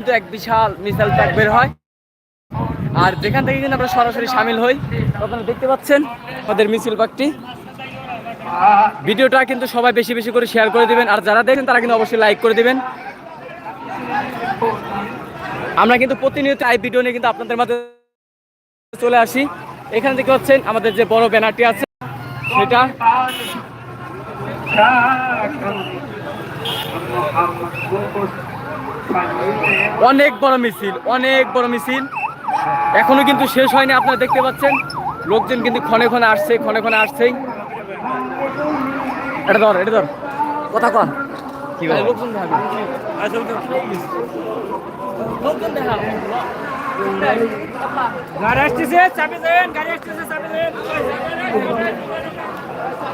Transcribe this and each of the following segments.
কিন্তু এক বিশাল missile pack বের হয়। আর যেখান থেকে কিন্তু আমরা সরাসরি সামিল হই আপনারা দেখতে পাচ্ছেন আমাদের মিছিল পাকটি ভিডিওটা কিন্তু সবাই বেশি বেশি করে শেয়ার করে দিবেন, আর যারা দেখেন তারা কিন্তু অবশ্যই লাইক করে দিবেন। আমরা কিন্তু প্রতিনিয়ত এই ভিডিও নিয়ে কিন্তু আপনাদের মাঝে চলে আসি। এখানে দেখতে পাচ্ছেন আমাদের যে বড় ব্যানারটি আছে, সেটা অনেক বড় মিছিল, অনেক বড় মিছিল। এখনও কিন্তু শেষ হয়নি, আপনারা দেখতে পাচ্ছেন। লোকজন কিন্তু ক্ষণে ক্ষণে আসছে, ক্ষণে ক্ষণে আসছেই। এটা ধর এটা ধর। কথা কি গাড়ি আসতেছে গাড়ি আসতেছে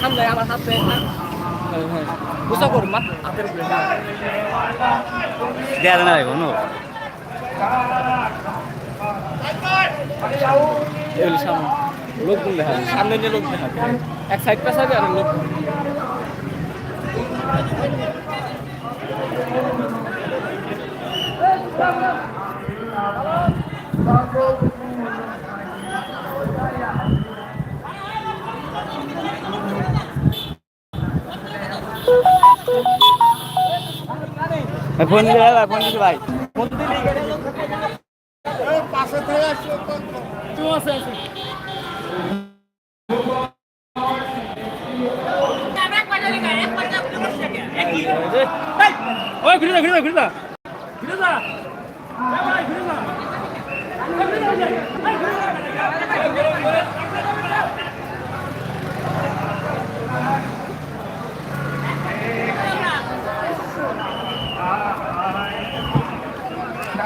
সামনে আমার হাতে মুসাফর মাত হাতের উপরে দেয়া না এগুলি সামনে লোকগুলো দেখা। সামনে নিয়ে লোক দেখা যায়। এক সাইড পাশে আর এক লোক ফোন দিয়ে ফোন দিতে ভাই, ফোন দিতে ওই ঘুরে যা ঘুরে যা ঘুরে যা। ঘুরে যা।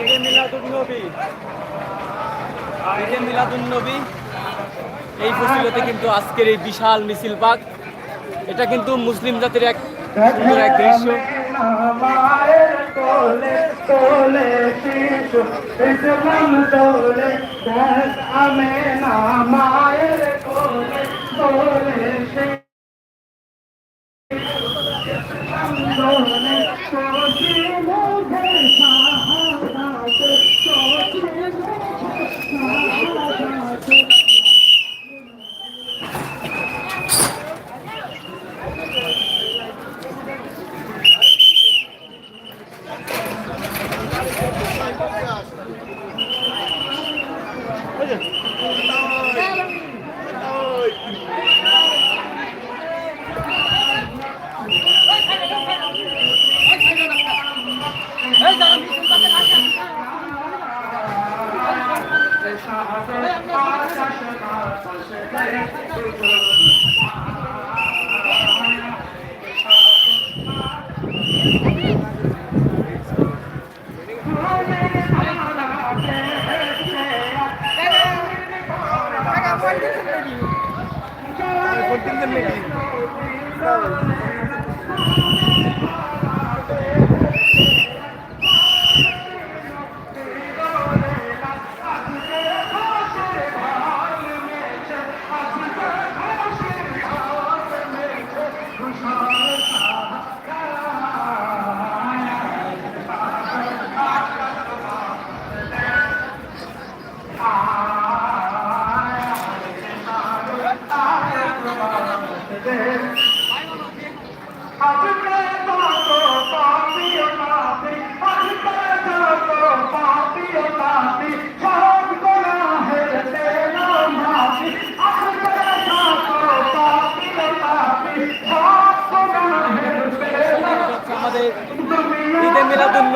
ঈদে মিলাদুন নবী ঈদে মিলাদুন নবী এই ফসিলতে কিন্তু আজকের এই বিশাল মিছিল পাক এটা কিন্তু মুসলিম জাতির এক সুন্দর এক দৃশ্য।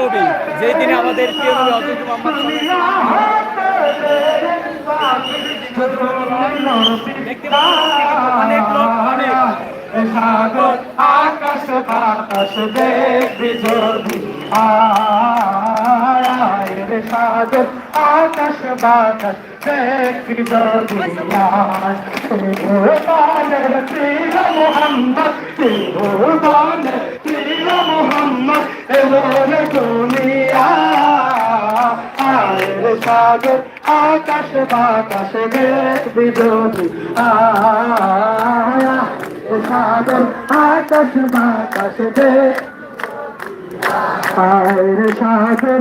নবী যেই দিনে আমাদের প্রিয় নবী হযরত মুহাম্মদ দেখতে আকাশ আকাশ বাতাস দেখবি মোহাম্মদ এমন দুনিয়া। আয় রে সাগর আকাশ বাতাস দেখ আয় সাগর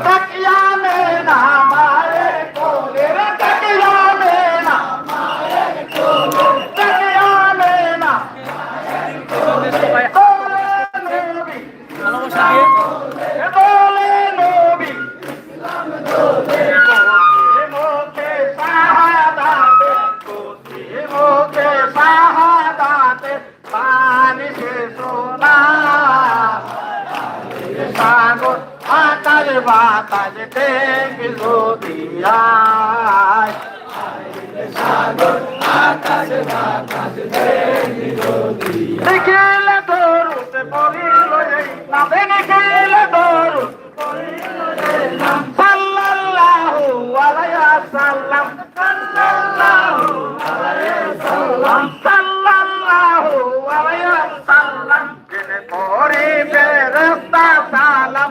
আলাইহি আকাশ বাতাস দেখিলে দরুতে পড়িল এই নামে দেখিলে দরুত সাল্লাল্লাহু আলাইহি ওয়াসাল্লাম সাল্লাল্লাহু আলাইহি ওয়াসাল্লাম সাল্লাল্লাহু আলাইহি ওয়াসাল্লাম যিনি পড়ি ফেরেশতা সালাম?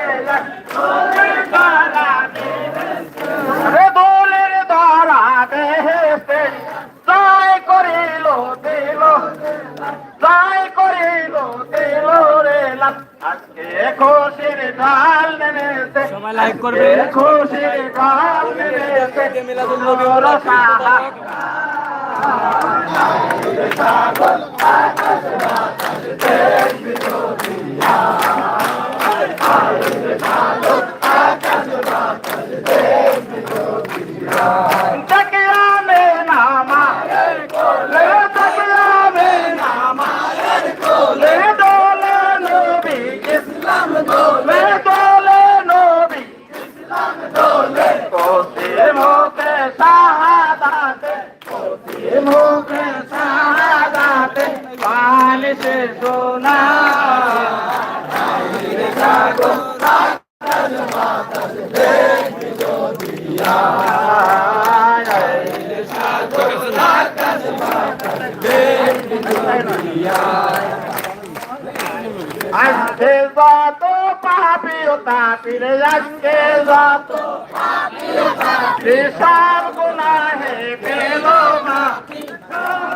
সবাই লাইক ঈদে মিলাদুল বিশাল গুনাহে পেল মাফি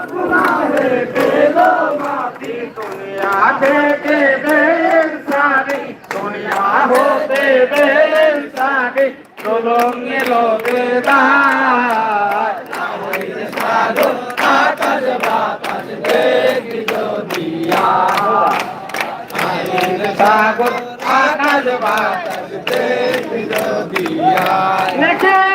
গুনাহে পেল মাফি দুনিয়া থেকে বেইনসানি দুনিয়া হতে বেলেন সাগে দোলন এলো বেদায় সাগর আকাশ বাতাস নেখেলে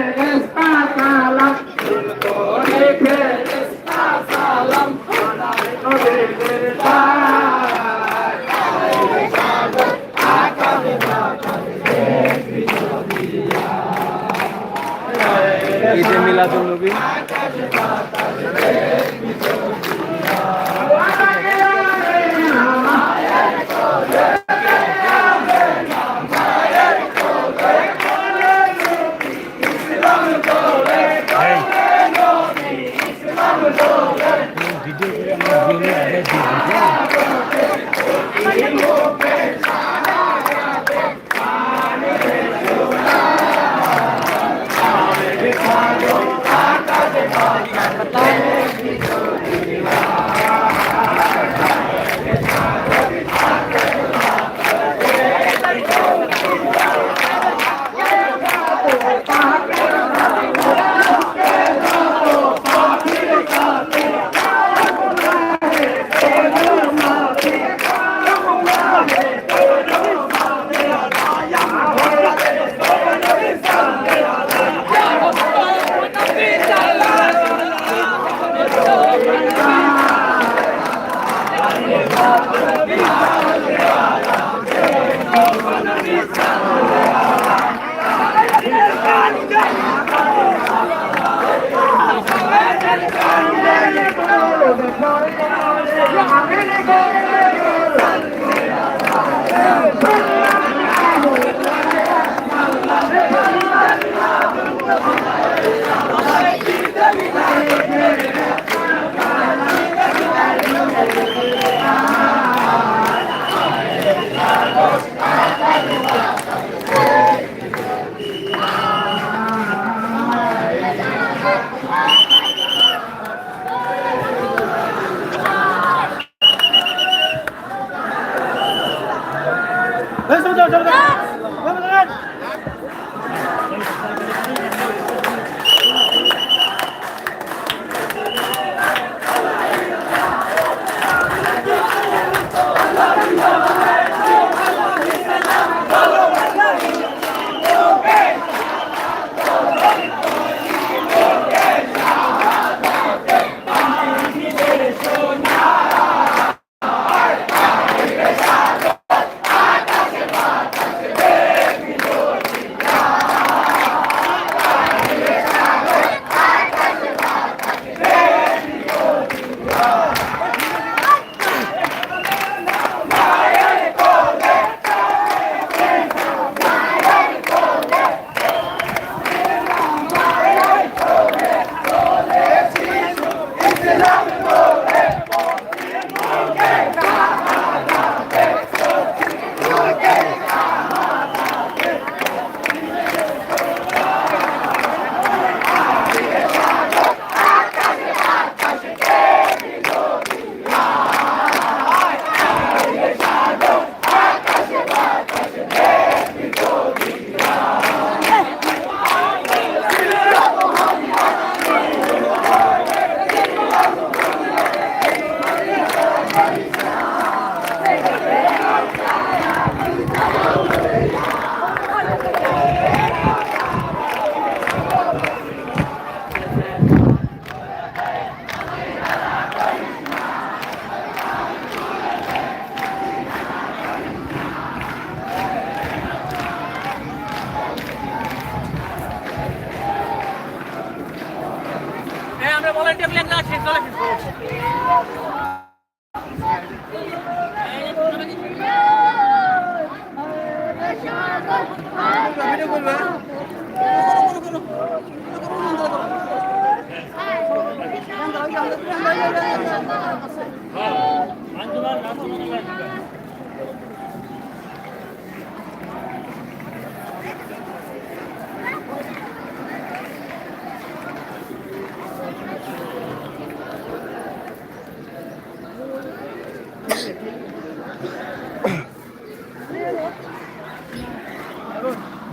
ঈদে মিলাদুল নবী। আমরা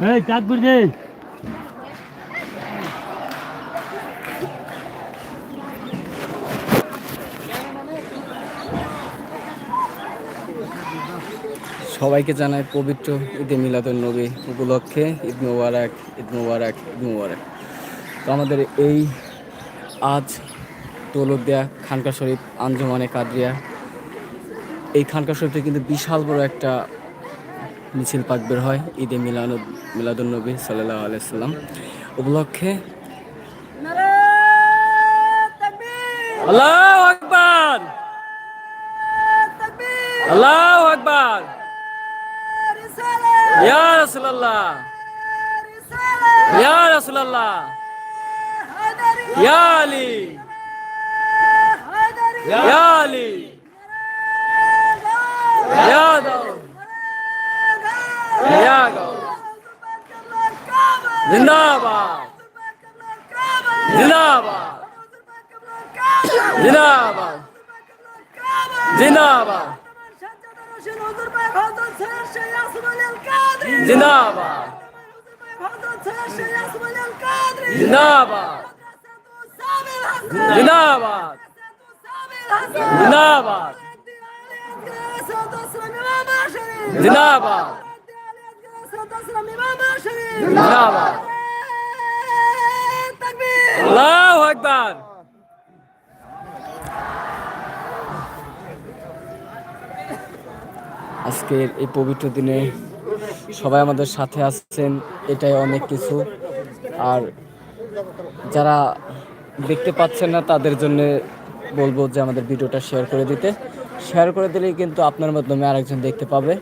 এই চাঁদপুর দে। সবাইকে জানাই পবিত্র ঈদে মিলাদুল নবী উপলক্ষে ঈদ মুবারক ঈদ মুবারক ঈদ মুবারক। তো আমাদের এই আজ দৌলতদিয়া খানকা শরীফ, আঞ্জুমানে কাদরিয়া। এই খানকা শরীফে কিন্তু বিশাল বড় একটা মিছিল পাক বের হয়, ঈদে মিলাদ মিলাদুল নবী সাল্লাহ আলাইসাল্লাম উপলক্ষে আল্লাহ আকবার! আল্লাহ আকবার! ইয়া রাসূলুল্লাহ! ইয়া রাসূলুল্লাহ! ইয়া আলী! ইয়া আলী! ইয়া দাউদ! ইয়া গাউদ জিন্দাবাদ জিন্দাবাদ জিন্দাবাদ জিন্দাবাদ জিন্দাবাদ আল্লাহু আকবার। আজকের এই পবিত্র দিনে সবাই আমাদের সাথে আসছেন এটাই অনেক কিছু। আর যারা দেখতে পাচ্ছেন না, তাদের জন্য বলব যে আমাদের ভিডিওটা শেয়ার করে দিতে। শেয়ার করে দিলেই কিন্তু আপনার মাধ্যমে আরেকজন দেখতে পাবে।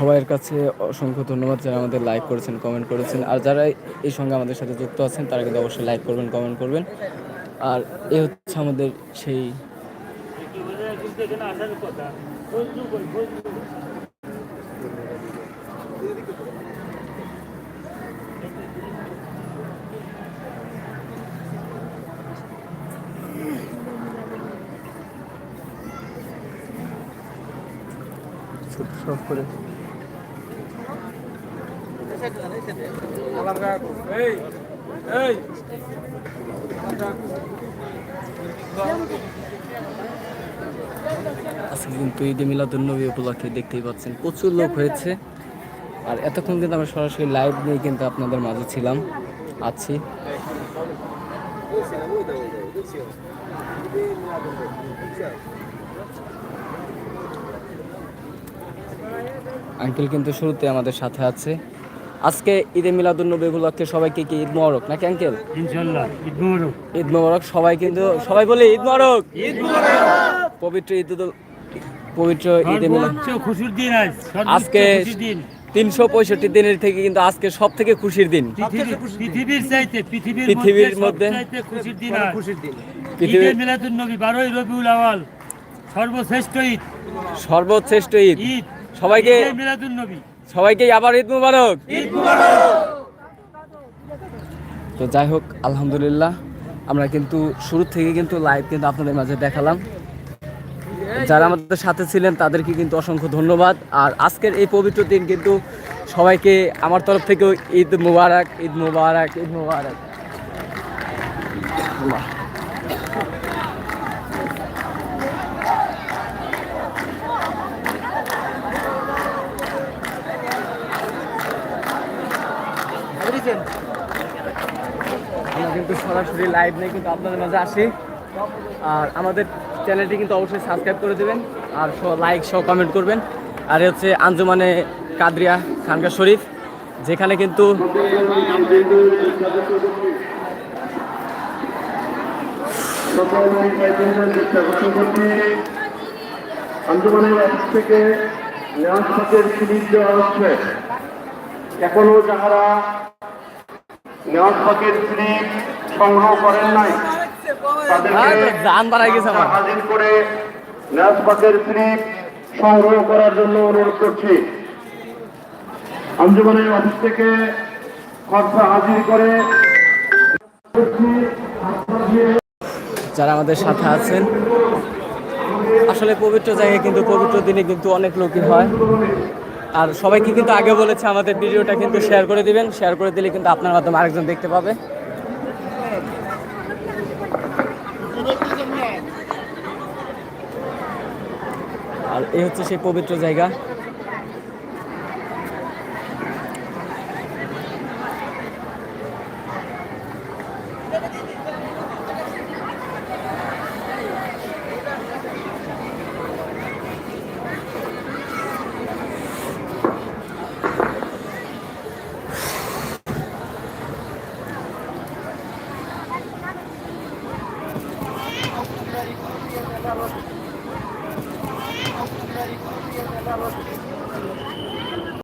সবার কাছে অসংখ্য ধন্যবাদ যারা আমাদের লাইক করেছেন কমেন্ট করেছেন। আর যারা এই সঙ্গে আমাদের সাথে যুক্ত আছেন, তারা কিন্তু অবশ্যই লাইক করবেন কমেন্ট করবেন। আর এ হচ্ছে আমাদের সেই সব করে। আজকে কিন্তু ঈদে মিলাদুল নবী উপলক্ষে দেখতেই পাচ্ছেন, প্রচুর লোক হয়েছে। আর এতক্ষণ কিন্তু আমরা সরাসরি লাইভ নিয়ে কিন্তু আপনাদের মাঝে ছিলাম, আছি। আঙ্কেল কিন্তু শুরুতে আমাদের সাথে আছে। আজকে ঈদে মিলাদুল নবী উপলক্ষে সবাইকে কি ঈদ মোবারক নাকি আঙ্কেল? ইনশাল্লাহ ঈদ মুবারক। ঈদ মোবারক সবাই কিন্তু সবাই বলে ঈদ মোবারক। ঈদ পবিত্র ঈদ পবিত্র ঈদে মিলাদ। খুশির দিন আজ আজকে তিনশো পঁয়ষট্টি দিনের থেকে কিন্তু আজকে সব থেকে খুশির দিন। পৃথিবীর চাইতে পৃথিবীর মধ্যে মধ্যে সবচাইতে খুশির দিন পৃথিবীর ঈদে মিলাদুন নবী বারোই রবিউল আওয়াল সর্বশ্রেষ্ঠ ঈদ। সর্বশ্রেষ্ঠ ঈদ। ঈদ। সবাইকে ঈদে মিলাদুন নবী। সবাইকে আবার ঈদ মুবারক। তো যাই হোক আলহামদুলিল্লাহ আমরা কিন্তু শুরু থেকে কিন্তু লাইভ কিন্তু আপনাদের মাঝে দেখালাম। যারা আমাদের সাথে ছিলেন তাদেরকে কিন্তু অসংখ্য ধন্যবাদ। আর আজকের এই পবিত্র দিন কিন্তু সবাইকে আমার তরফ থেকেও ঈদ মুবারক ঈদ মুবারক ঈদ মুবারক আমরা কিন্তু সরাসরি লাইভ নিয়ে কিন্তু আপনাদের মাঝে আসি। আর আমাদের চ্যানেলটি কিন্তু অবশ্যই সাবস্ক্রাইব করে দেবেন, আর লাইক সহ কমেন্ট করবেন। আর হচ্ছে আঞ্জুমানে কাদরিয়া খানকা শরীফ, যেখানে কিন্তু হচ্ছে। এখনও যাহারা নেওয়াজ পাকের স্লিপ সংগ্রহ করেন নাই। আমার। হাজির করে নেওয়াজ পাকের স্লিপ সংগ্রহ করার জন্য অনুরোধ করছি। আঞ্জুমানের অফিস থেকে খরচা হাজির করে যারা আমাদের সাথে আছেন আসলে পবিত্র জায়গায় কিন্তু পবিত্র দিনে কিন্তু অনেক লোকই হয়। আর সবাইকে কিন্তু আগে বলেছে আমাদের ভিডিওটা কিন্তু শেয়ার করে দিবেন। শেয়ার করে দিলে কিন্তু আপনার মাধ্যমে আরেকজন দেখতে পাবে। আর এই হচ্ছে সেই পবিত্র জায়গা।